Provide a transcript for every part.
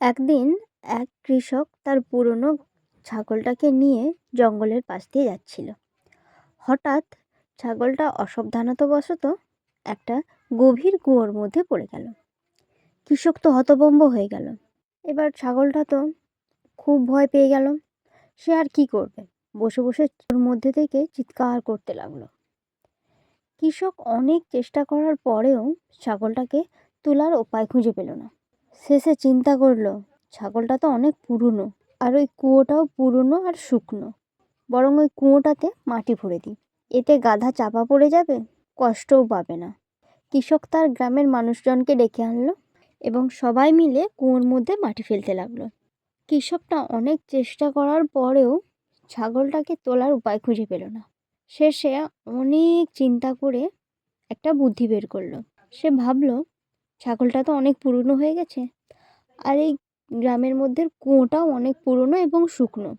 একদিন এক কৃষক তার পুরনো ছাগলটাকে নিয়ে জঙ্গলের পাশ দিয়ে যাচ্ছিল। হঠাৎ ছাগলটা অসাবধানতাবশত একটা গভীর কুয়োর মধ্যে পড়ে গেল। কৃষক তো হতভম্ব হয়ে গেল। এবার ছাগলটা তো খুব ভয় পেয়ে গেল। সে আর কি করবে? বসে বসে ওর মধ্যে থেকে চিৎকার করতে লাগল। কৃষক অনেক চেষ্টা করার পরেও ছাগলটাকে তোলার উপায় খুঁজে পেল না। শেষে চিন্তা করল, ছাগলটা তো অনেক পুরনো, আর ওই কুয়োটাও পুরনো আর শুকনো। বরং ওই কুয়োটাতে মাটি ভরে দিই। এতে গাধা চাপা পড়ে যাবে, কষ্টও পাবে না। কৃষক তার গ্রামের মানুষজনকে ডেকে আনলো এবং সবাই মিলে কুয়োর মধ্যে মাটি ফেলতে লাগল। কৃষকটা অনেক চেষ্টা করার পরেও ছাগলটাকে তোলার উপায় খুঁজে পেল না। শেষে অনেক চিন্তা করে একটা বুদ্ধি বের করল। সে ভাবলো ছাগলটা তো অনেক পুরনো হয়ে গেছে। আর এই গ্রামের মধ্যে কুয়োটাও অনেক পুরনো এবং শুকনো।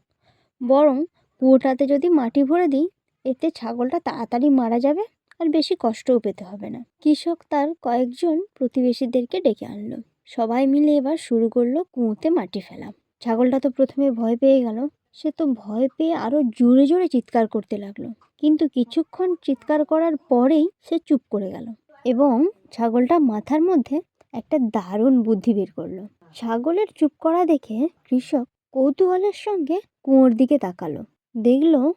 বরং কুয়োটাতে যদি মাটি ভরে দিই, এতে ছাগলটা তাড়াতাড়ি মারা যাবে আর বেশি কষ্টও পেতে হবে না। কৃষক তার কয়েকজন প্রতিবেশীদেরকে ডেকে আনলো। সবাই মিলে এবার শুরু করল কুয়োতে মাটি ফেলা। ছাগলটা তো প্রথমে ভয় পেয়ে গেল। সে তো ভয় পেয়ে আরও জোরে জোরে চিৎকার করতে লাগল। কিন্তু কিছুক্ষণ চিৎকার করার পরেই সে চুপ করে গেল। এবং ছাগলটা মাথার মধ্যে একটা দারুণ বুদ্ধি বের করল। ছাগলের চুপ করা দেখে কৃষক কৌতূহলের সঙ্গে কুয়োর দিকে তাকালো। দেখল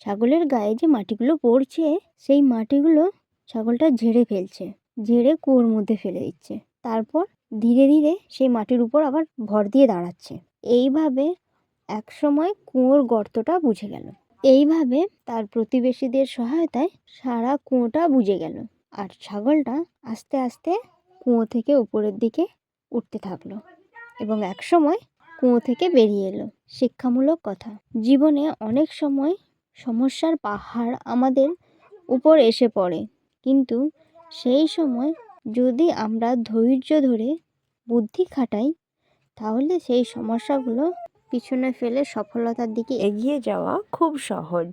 ছাগলের গায়ে যে মাটিগুলো পড়ছে, সেই মাটিগুলো ছাগলটা ঝেড়ে ফেলছে, ঝেড়ে কুয়োর মধ্যে ফেলে দিচ্ছে। তারপর ধীরে ধীরে সেই মাটির উপর আবার ভর দিয়ে দাঁড়াচ্ছে। এইভাবে একসময় কুয়োর গর্তটা বুঝে গেল। এইভাবে তার প্রতিবেশীদের সহায়তায় সারা কুয়োটা বুঝে গেল। আর ছাগলটা আস্তে আস্তে কুয়ো থেকে উপরের দিকে উঠতে থাকল এবং এক সময় কুয়ো থেকে বেরিয়ে এলো। শিক্ষামূলক কথা। জীবনে অনেক সময় সমস্যার পাহাড় আমাদের উপর এসে পড়ে। কিন্তু সেই সময় যদি আমরা ধৈর্য ধরে বুদ্ধি খাটাই, তাহলে সেই সমস্যাগুলো পিছনে ফেলে সফলতার দিকে এগিয়ে যাওয়া খুব সহজ।